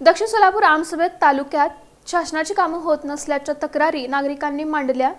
दक्षिण सोलापूर आमसभेत तालुक्यात शासनाची कामं होत नसल्याच्या तक्रारी नागरिकांनी मांडल्या.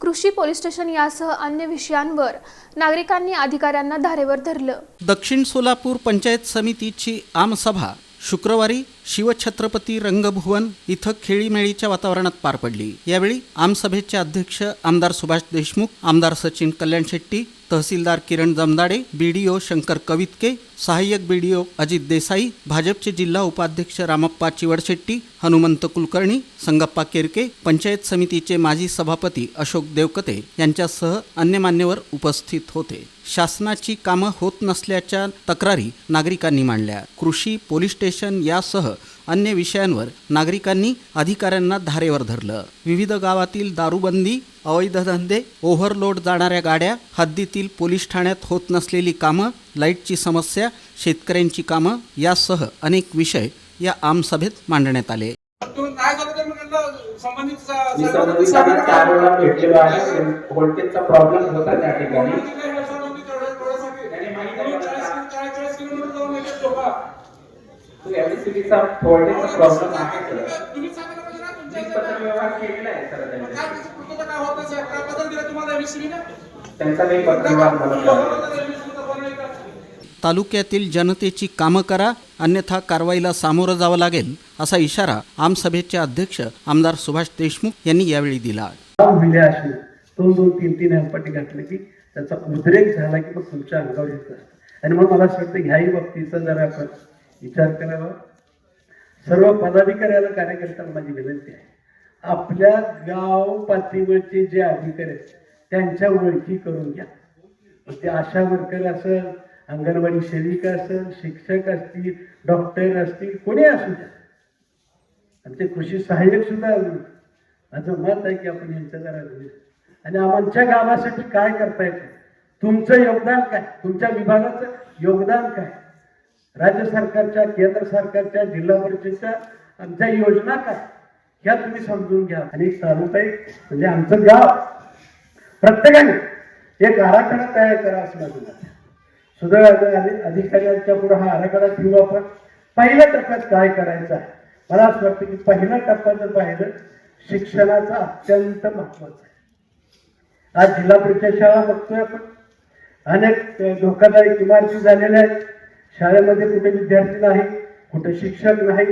कृषी पोलीस स्टेशन यासह अन्य विषयांवर नागरिकांनी अधिकाऱ्यांना धारेवर धरलं. दक्षिण सोलापूर पंचायत समितीची आमसभा शुक्रवारी शिवछत्रपती रंगभुवन इथं खेळीमेळीच्या वातावरणात पार पडली. यावेळी आमसभेचे अध्यक्ष आमदार सुभाष देशमुख आमदार सचिन कल्याण शेट्टी तहसीलदार किरण जमदाडे बीडीओ शंकर कवितके सहाय्यक बीडीओ अजित देसाई भाजपचे जिल्हा उपाध्यक्ष रामप्पा चिवडशेट्टी हनुमंत कुलकर्णी संगप्पा केरके पंचायत समितीचे माजी सभापती अशोक देवकते यांच्यासह अन्य मान्यवर उपस्थित होते. शासनाची कामं होत नसल्याच्या तक्रारी नागरिकांनी मांडल्या. कृषी पोलीस स्टेशन यासह अन्य विषयांवर नागरिकांनी अधिकाऱ्यांना धारेवर धरलं. विविध गावातील दारूबंदी अवैध धंदे ओव्हरलोड जाणाऱ्या गाड्या हद्दीतील पोलीस ठाण्यात होत नसलेली कामं लाईटची समस्या शेतकऱ्यांची कामं यासह अनेक विषय या आमसभेत मांडण्यात आले. व्होल्टेजचा प्रॉब्लेम होता त्या ठिकाणी. तो एमएससीबीचा व्होल्टेजचा प्रॉब्लेम आहे सर? तालुक्यातील जनतेची कामं करा अन्यथा कारवाईला सामोरं जावं लागेल असा इशारा आमसभेचे अध्यक्ष आमदार सुभाष देशमुख यांनी यावेळी दिला. असे दोन दोन तीन तीन हेलपट्टी घातले की त्याचा उद्रेक झाला की मग तुमच्या अंगावर येत असतं. आणि मग मला असं वाटतं ह्याही बाबतीचा जरा आपण विचार करावा सर्व पदाधिकाऱ्याला कार्यकर्त्यांना माझी विनंती आहे. आपल्या गाव पातळीवरचे जे अधिकारी आहेत त्यांच्या ओळखी करून घ्या. मग ते आशा वर्कर असेल अंगणवाडी सेविका असेल शिक्षक असतील डॉक्टर असतील कोणी असू द्या. आणि ते कृषी सहाय्यक सुद्धा माझं मत आहे की आपण यांच्या जरा आणि आमच्या गावासाठी काय करता येतं? तुमचं योगदान काय? तुमच्या विभागाचं योगदान काय? राज्य सरकारच्या केंद्र सरकारच्या जिल्हा परिषदच्या आमच्या योजना काय? ह्या तुम्ही समजून घ्या. आणि तालुका एक म्हणजे आमचं गाव प्रत्येकाने एक आराखडा तयार करा असं माझं सुद्धा अधिकाऱ्यांच्या पुढे हा आराखडा ठेवू आपण. पहिल्या टप्प्यात काय करायचं आहे? मला असं वाटतं की पहिल्या टप्पा जर पाहिलं शिक्षणाचा अत्यंत महत्त्वाचा आहे. आज जिल्हा परिषद शाळा बघतोय आपण. अनेक धोकादायक इमारती झालेल्या आहेत. शाळेमध्ये कुठे विद्यार्थी नाही कुठे शिक्षक नाही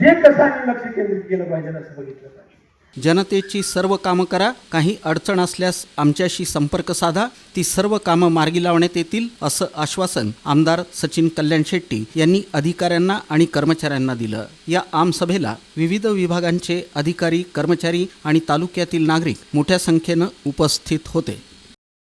ते कसं आम्ही लक्ष केंद्रित केलं पाहिजे असं बघितलं पाहिजे. जनतेची सर्व कामं करा काही अडचण असल्यास आमच्याशी संपर्क साधा ती सर्व कामं मार्गी लावण्यात येतील असं आश्वासन आमदार सचिन कल्याण शेट्टी यांनी अधिकाऱ्यांना आणि कर्मचाऱ्यांना दिलं. या आमसभेला विविध विभागांचे अधिकारी कर्मचारी आणि तालुक्यातील नागरिक मोठ्या संख्येनं उपस्थित होते.